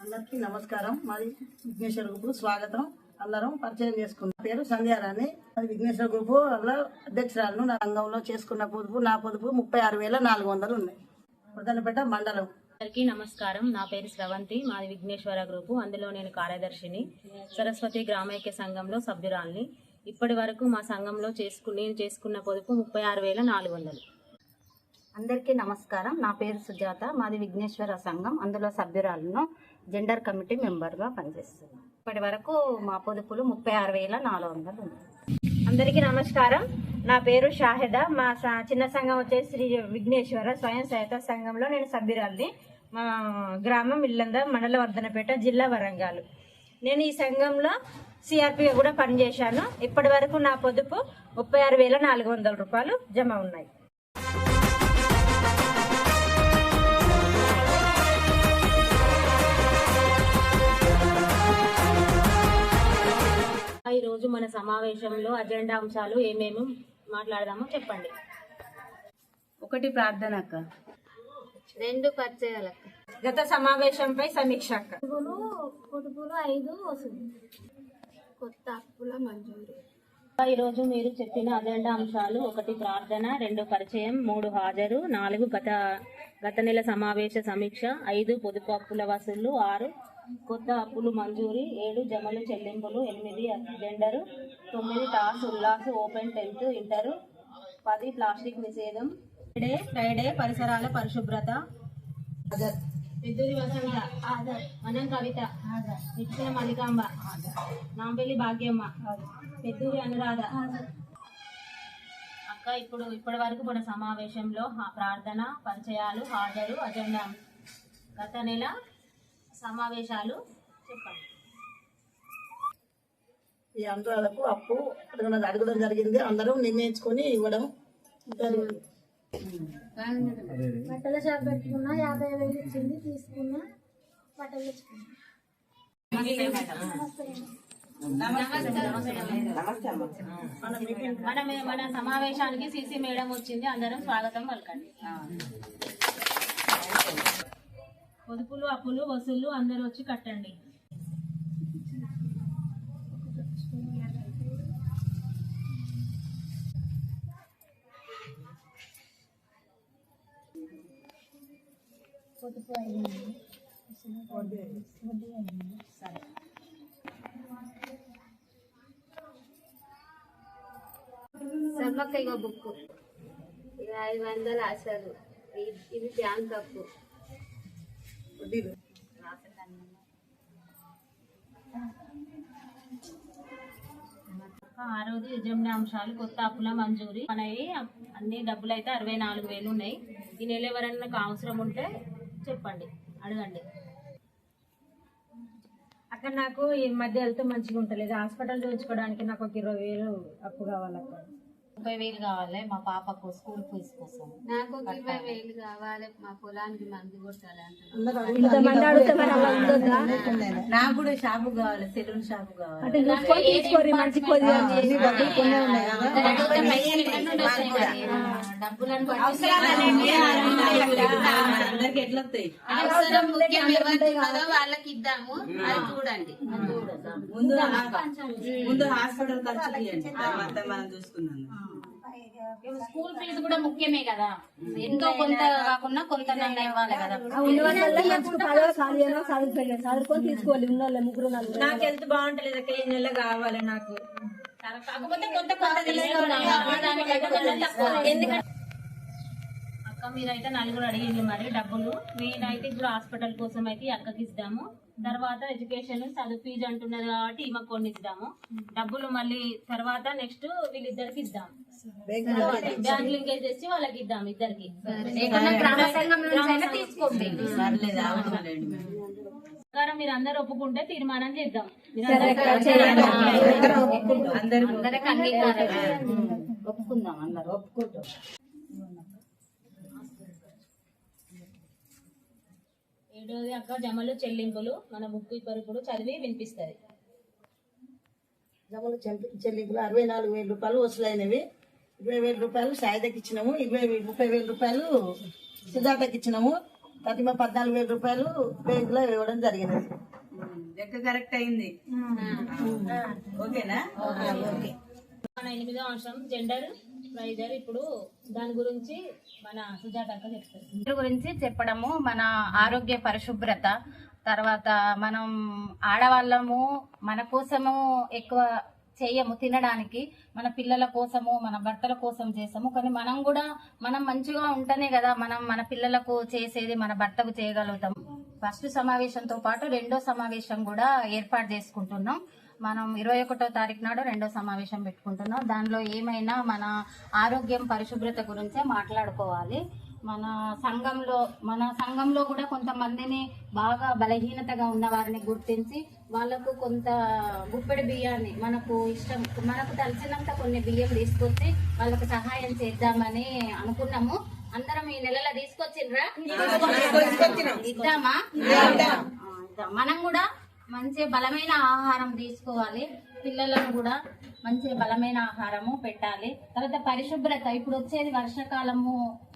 అందరికీ నమస్కారం. మాది విఘ్నేశ్వర గ్రూపు స్వాగతం. అందరం పరిచయం చేసుకున్నాం పేరు సంధ్యారాణి అది విఘ్నేశ్వర గ్రూపు అందులో అధ్యక్షురాలను నా రంగంలో చేసుకున్న పొదుపు నా పొదుపు ముప్పై ఆరు వేల నాలుగు వందలు ఉన్నాయి. వృద్ధనపేట మండలం. అందరికీ నమస్కారం. నా పేరు స్రవంతి. మాది విఘ్నేశ్వర గ్రూపు అందులో నేను కార్యదర్శిని. సరస్వతి గ్రామైక్య సంఘంలో సభ్యురాల్ని. ఇప్పటి వరకు మా సంఘంలో చేసుకు నేను చేసుకున్న పొదుపు ముప్పై ఆరు వేల నాలుగు వందలు. అందరికీ నమస్కారం. నా పేరు సుజాత. మాది విఘ్నేశ్వర సంఘం. అందులో సభ్యురాలను జెండర్ కమిటీ మెంబర్గా పనిచేస్తున్నాను ఇప్పటి వరకు మా పొదుపులు ముప్పై ఆరు వేల నాలుగు వందలు అందరికీ నమస్కారం. నా పేరు షాహిద. మా స- చిన్న సంఘం వచ్చేసి శ్రీ విఘ్నేశ్వర స్వయం సహాయత సంఘంలో నేను సభ్యురాలిని. మా గ్రామం ఇల్లంద మండల వర్ధనపేట జిల్లా వరంగల్. నేను ఈ సంఘంలో సిఆర్పిగా కూడా పనిచేశాను. ఇప్పటి వరకు నా పొదుపు ముప్పై ఆరు వేల నాలుగు వందల రూపాయలు జమ ఉన్నాయి. ఈ రోజు మన సమావేశంలో అజెండా అంశాలు ఏమేమి మాట్లాడదామో చెప్పండి. ఒకటి ప్రార్థన అక్క. రెండు పరిచయాలకు గత సమావేశంపై సమీక్ష అక్క. పొదుపులు ఐదు వసూలు కొత్త అప్పుల మంజూరు. ఈ రోజు మీరు చెప్పిన అజెండా అంశాలు ఒకటి ప్రార్థన రెండు పరిచయం మూడు హాజరు నాలుగు గత గత నెల సమావేశ సమీక్ష ఐదు పొదుపు అప్పుల వసూళ్ళు ఆరు కొత్త అప్పులు మంజూరి ఏడు జమలు చెల్లింపులు ఎనిమిది జెండరు తొమ్మిది టాస్ ఉల్లాస్ ఓపెన్ టెన్త్ ఇంటరు పది ప్లాస్టిక్ నిషేధం ఫ్రైడే ఫ్రైడే పరిసరాల పరిశుభ్రత పెద్దూరి వసంత మనం కవిత నిత్య మలికాంబ నాంపల్లి భాగ్యమ్మ పెద్దూరి అనురాధ అక్క ఇప్పుడు ఇప్పటి వరకు మన సమావేశంలో ప్రార్థన పరిచయాలు హాజరు అజెండా. గత నెల సమావేశాలు చెప్పండి. ఈ అంశాలకు అప్పు అడగడం అడగడం జరిగింది. అందరూ నిర్ణయించుకొని ఇవ్వడం జరిగింది. బట్టల షాప్ పెట్టుకున్నా యాభై వేలు ఇచ్చింది తీసుకున్నా బట్టలు మన మన సమావేశానికి సిసి మేడం వచ్చింది. అందరం స్వాగతం పలకండి. పొదుపులు అప్పులు వసూళ్ళు అందరూ వచ్చి కట్టండి. సమ్మక్క ఇగో బుక్ ఇది ఐదు వందలు అసలు. ఇది- ఇది బ్యాంక్ అప్పు. వడ్డీలు ఆరోది ఎజెండా అంశాలు కొత్త అప్పుల మంజూరీ మనవి అన్ని డబ్బులు అయితే అరవై నాలుగు వేలు ఉన్నాయి. ఈ నెల ఎవరైనా నాకు అవసరం ఉంటే చెప్పండి అడగండి. అక్కడ నాకు ఈ మధ్య వెళ్తే మంచిగా ఉంటలేదు. హాస్పిటల్ చూపించుకోవడానికి నాకు ఒక ఇరవై వేలు అప్పు కావాలి అక్కడ ముప్పై వేలు కావాలి మా పాపకు స్కూల్ ఫీజు కోసం. నాకు ఒక ఇరవై వేలు కావాలి మా పొలానికి మందు కొట్టాలి అందరూ అడుగుతారు. నాకు కూడా షాపు కావాలి సెలూన్ షాపు కావాలి. డబ్బులు ఎట్లా వస్తాయి? అవసరం ముఖ్యం ఎవరికి వాళ్ళకి ఇద్దాము అది చూడండి. ముందు ముందు హాస్పిటల్ ఖర్చు తీయండి. తర్వాత మనం చూసుకున్నాం స్కూల్ ఫీజు కూడా ముఖ్యమే కదా. ఎంతో కొంత కాకుండా కొంత నన్ను ఇవ్వాలి కదా. నాకు హెల్త్ బాగుంటలేదు అక్క ఈ నెల కావాలి నాకు. కాకపోతే కొంత కొంత ఎందుకంటే అక్క మీరైతే నలుగురు అడిగింది మరి డబ్బులు. నేనైతే ఇప్పుడు హాస్పిటల్ కోసం అయితే అక్కకి ఇద్దాము. తర్వాత ఎడ్యుకేషన్ చదువు ఫీజు అంటున్నది కాబట్టి ఈమెకు కొన్ని ఇద్దాము. డబ్బులు మళ్ళీ తర్వాత నెక్స్ట్ వీళ్ళిద్దరికి ఇద్దాం. బ్యాంక్ లింకేజ్ చేసి వాళ్ళకి ఇద్దాం ఇద్దరికి. తీసుకోండి. మీరు అందరు ఒప్పుకుంటే తీర్మానం చేద్దాం. ఒప్పుకుందాం అందరూ ఒప్పుకుంటాం ఏడోది అక్క జమలు చెల్లింపులు మన బుక్ ఇప్పుడు ఇప్పుడు చదివి వినిపిస్తుంది. జమలు చెల్లి- చెల్లింపులు అరవై నాలుగు వేల రూపాయలు వసూలైనవి. ఇరవై వేల రూపాయలు సాయిదకి ఇచ్చినాము. ఇరవై ముప్పై వేల రూపాయలు సుజాతకి ఇచ్చినాము. ప్రతిమ పద్నాలుగు వేల రూపాయలు బ్యాంకులో ఇవ్వడం జరిగింది. లెక్క కరెక్ట్ అయింది. ఓకేనా? ఓకే. మన ఎనిమిదో అంశం జెండర్ ప్రైజర్ ఇప్పుడు దాని గురించి మన సుజాత అక్క చెప్తారు. గురించి చెప్పడము మన ఆరోగ్య పరిశుభ్రత తర్వాత మనం ఆడవాళ్ళము మన కోసము ఎక్కువ చేయము తినడానికి మన పిల్లల కోసము మన భర్తల కోసం చేసాము కానీ మనం కూడా మనం మంచిగా ఉంటేనే కదా మనం మన పిల్లలకు చేసేది మన భర్తకు చేయగలుగుతాం. ఫస్ట్ సమావేశంతో పాటు రెండో సమావేశం కూడా ఏర్పాటు చేసుకుంటున్నాం. మనం ఇరవై ఒకటో తారీఖు నాడు రెండో సమావేశం పెట్టుకుంటున్నాం. దానిలో ఏమైనా మన ఆరోగ్యం పరిశుభ్రత గురించే మాట్లాడుకోవాలి. మన సంఘంలో మన సంఘంలో కూడా కొంతమందిని బాగా బలహీనతగా ఉన్న వారిని గుర్తించి వాళ్ళకు కొంత గుప్పెడి బియ్యాన్ని మనకు ఇష్టం మనకు తెలిసినంత కొన్ని బియ్యం తీసుకొచ్చి వాళ్ళకు సహాయం చేద్దామని అనుకున్నాము. అందరం ఈ నెలలో తీసుకొచ్చిండ్రా? ఇద్దామా. మనం కూడా మంచి బలమైన ఆహారం తీసుకోవాలి. పిల్లలను కూడా మంచి బలమైన ఆహారము పెట్టాలి. తర్వాత పరిశుభ్రత ఇప్పుడు వచ్చేది వర్షాకాలము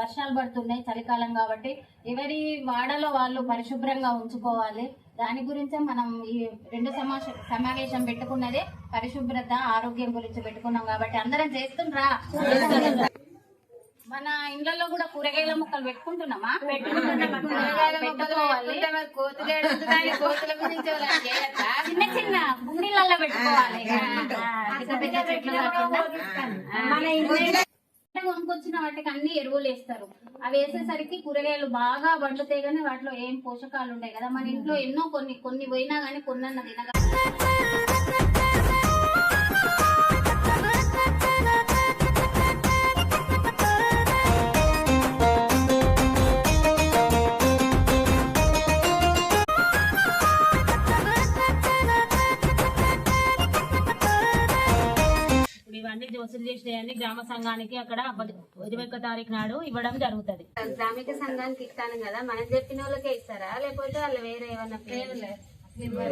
వర్షాలు పడుతున్నాయి చలికాలం కాబట్టి ఎవరి వాడలో వాళ్ళు పరిశుభ్రంగా ఉంచుకోవాలి. దాని గురించే మనం ఈ రెండు సమావేశ సమావేశం పెట్టుకున్నదే పరిశుభ్రత ఆరోగ్యం గురించి పెట్టుకున్నాం కాబట్టి అందరం చేస్తుండ్రా? మన ఇళ్ళల్లో కూడా కూరగాయల మొక్కలు పెట్టుకుంటున్నామా? చిన్న చిన్న గుండీలలో పెట్టుకోవాలి. మన ఇంట్లో కొనుక్కొచ్చిన వాటికి అన్ని ఎరువులు వేస్తారు. అవి వేసేసరికి కూరగాయలు బాగా వండుతాయి కానీ వాటిలో ఏం పోషకాలు ఉంటాయి కదా. మన ఇంట్లో ఎన్నో కొన్ని కొన్ని పోయినా కానీ కొన్న తినగా గ్రామ సంఘానికి అక్కడ పది- ఇరవై ఒక్క తారీఖు నాడు ఇవ్వడం జరుగుతుంది. గ్రామిక సంఘానికి ఇస్తాను కదా మనం చెప్పిన వాళ్ళకే ఇస్తారా? లేకపోతే వాళ్ళు వేరే ఏమన్నా పేర్లు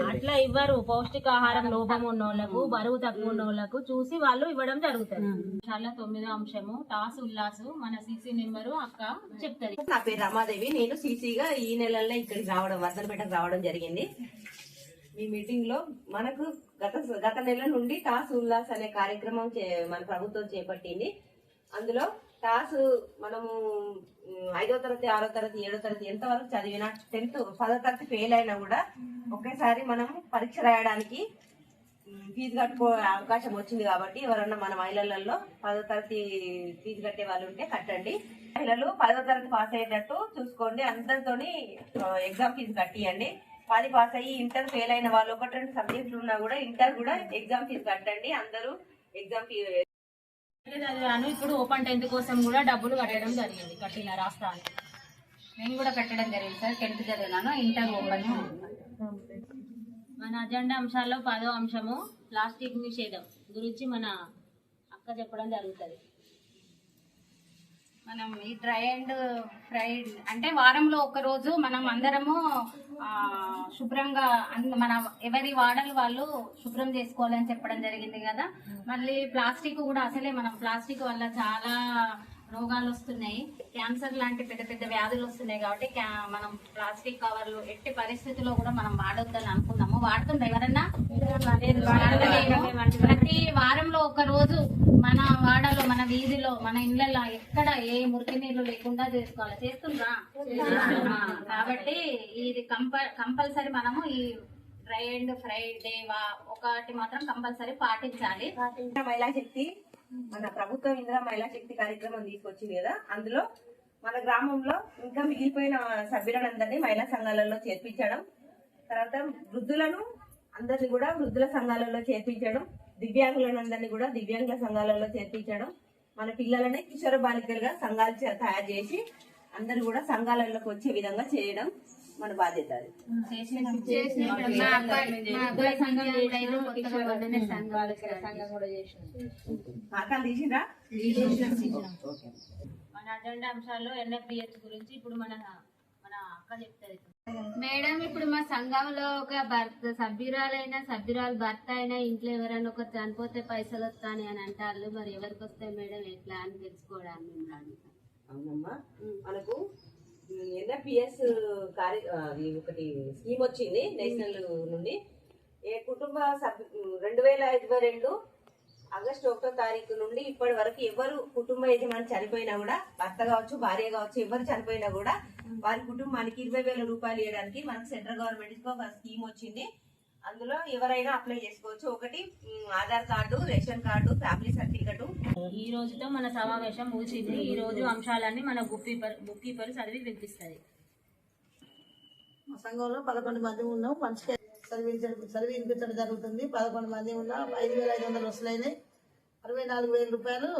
అట్లా ఇవ్వరు. పౌష్టికాహారం లోపం ఉన్న వాళ్ళకు బరువు తక్కువ ఉన్న వాళ్ళకు చూసి వాళ్ళు ఇవ్వడం జరుగుతుంది. చాలా తొమ్మిదో అంశము టాస్ ఉల్లాసు. మన సీసీ నెంబరు అక్క చెప్తది. నా పేరు రమాదేవి. నేను సీసీగా ఈ నెలల్లో ఇక్కడికి రావడం వర్ధనపేటకు రావడం జరిగింది. ఈ మీటింగ్లో మనకు గత గత నెల నుండి టాస్ ఉల్లాస్ అనే కార్యక్రమం చే- మన ప్రభుత్వం చేపట్టింది. అందులో టాస్ మనము ఐదో తరగతి ఆరో తరగతి ఏడో తరగతి ఎంత వరకు చదివినా టెన్త్ పదో తరగతి ఫెయిల్ అయినా కూడా ఒకేసారి మనం పరీక్ష రాయడానికి ఫీజు కట్టుకో అవకాశం వచ్చింది కాబట్టి ఎవరన్నా మన మహిళలలో పదో తరగతి ఫీజు కట్టే వాళ్ళు ఉంటే కట్టండి. మహిళలు పదో తరగతి పాస్ అయ్యేటట్టు చూసుకోండి. అందరితోని ఎగ్జామ్ ఫీజు కట్టియండి. పది పాస్ అయ్యి ఇంటర్ ఫెయిల్ అయిన వాళ్ళు ఒకటి రెండు సబ్జెక్టులు ఉన్నా కూడా ఇంటర్ కూడా ఎగ్జామ్ ఫీజు కట్టండి అందరూ ఎగ్జామ్ ఫీజు చదివాను. ఇప్పుడు ఓపెన్ టెన్త్ కోసం కూడా డబ్బులు కట్టడం జరిగింది కట్టిన రాష్ట్రానికి నేను కూడా కట్టడం జరిగింది సార్ టెన్త్ చదివినాను ఇంటర్ ఓపెన్ మన అజెండా అంశాల్లో పదో అంశము ప్లాస్టిక్ నిషేధం గురించి మన అక్క చెప్పడం జరుగుతుంది. మనం ఈ డ్రై అండ్ ఫ్రై అంటే వారంలో ఒక రోజు మనం అందరము శుభ్రంగా మన ఎవరి వాడలు వాళ్ళు శుభ్రం చేసుకోవాలని చెప్పడం జరిగింది కదా. మళ్ళీ ప్లాస్టిక్ కూడా అసలే మనం ప్లాస్టిక్ వల్ల చాలా రోగాలు వస్తున్నాయి క్యాన్సర్ లాంటి పెద్ద పెద్ద వ్యాధులు వస్తున్నాయి కాబట్టి మనం ప్లాస్టిక్ కవర్లు ఎట్టి పరిస్థితుల్లో కూడా మనం వాడొద్దని అనుకున్నాము వాడుతుండే ఎవరన్నా? ప్రతి వారంలో ఒక రోజు మన వాడలో మన వీధిలో మన ఇళ్ళలో ఎక్కడ ఏ మురికి నీళ్ళు లేకుండా చేసుకోవాలి. చేస్తుందా కాబట్టి ఇది కంపల్సరీ మనము ఈ డ్రై అండ్ ఫ్రై డే ఒకటి మాత్రం కంపల్సరీ పాటించాలి. మహిళా శక్తి? మన ప్రభుత్వం ఇందిరా మహిళా శక్తి కార్యక్రమం తీసుకొచ్చింది కదా అందులో మన గ్రామంలో ఇంకా మిగిలిపోయిన సభ్యులందరినీ మహిళా సంఘాలలో చేర్పించడం తర్వాత వృద్ధులను అందరిని కూడా వృద్ధుల సంఘాలలో చేర్పించడం దివ్యాంగులందరినీ కూడా దివ్యాంగుల సంఘాలలో చేర్పించడం మన పిల్లలని కిషోర బాలికలుగా సంఘాలు తయారు చేసి అందరు కూడా సంఘాలలోకి వచ్చే విధంగా చేయడం మన బాధ్యత అది. మన అజెండా అంశాల్లో ఎన్ఎఫ్డిఎస్ గురించి ఇప్పుడు మన మన అక్క చెప్తారు మేడం ఇప్పుడు మా సంఘంలో ఒక భర్త సభ్యురాలైనా సభ్యురాలు భర్త అయినా ఇంట్లో ఎవరైనా ఒకరు చనిపోతే పైసలు వస్తాయి అని అంటారు. మరి ఎవరికి వస్తాయి మేడం? ఎట్లా అని తెలుసుకోవడానికి. అవునమ్మా. మనకు ఎన్ఎఫ్పిఎస్ కార్య అది ఒకటి స్కీమ్ వచ్చింది నేషనల్ నుండి. ఏ కుటుంబ సభ్యు రెండు వేల ఇరవై రెండు ఆగస్టు ఒకటో తారీఖు నుండి ఇప్పటి వరకు ఎవరు కుటుంబ యజమాని చనిపోయినా కూడా భర్త కావచ్చు భార్య కావచ్చు ఎవరు చనిపోయినా కూడా వారి కుటుంబానికి ఇరవై వేల రూపాయలు ఇవ్వడానికి మనకు సెంట్రల్ గవర్నమెంట్ ఒక స్కీమ్ వచ్చింది. అందులో ఎవరైనా అప్లై చేసుకోవచ్చు. ఒకటి Aadhaar card ration card family certificate ఈ రోజుతో మన సమావేశం ముగిసింది. ఈ రోజు అంశాలన్నీ మన బుక్ కీపర్ బుక్ కీపర్ చదివి వినిపిస్తుంది మా సంఘంలో పదకొండు మంది ఉన్నాం. మంచిగా చదివించడం చదివించడం జరుగుతుంది. పదకొండు మంది ఉన్నాం ఐదు వేల ఐదు వందలు వసూలైనాయి అరవై నాలుగు వేల రూపాయలు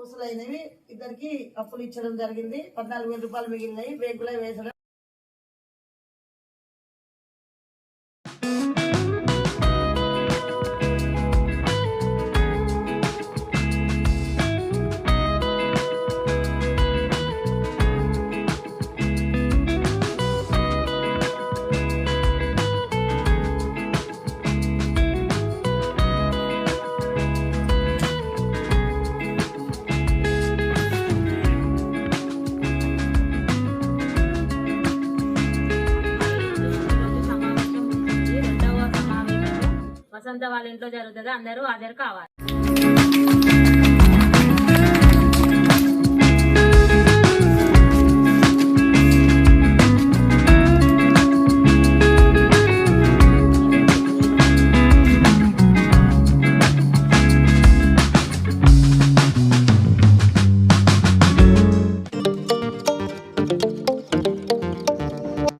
వసూలైనవి. ఇద్దరికి అప్పులు ఇచ్చడం జరిగింది. పద్నాలుగు వేల రూపాయలు మిగిలినాయి బ్రేకులో వేసడం ఇంట్లో జరుగుతుంది అందరూ హాజరు కావాలి.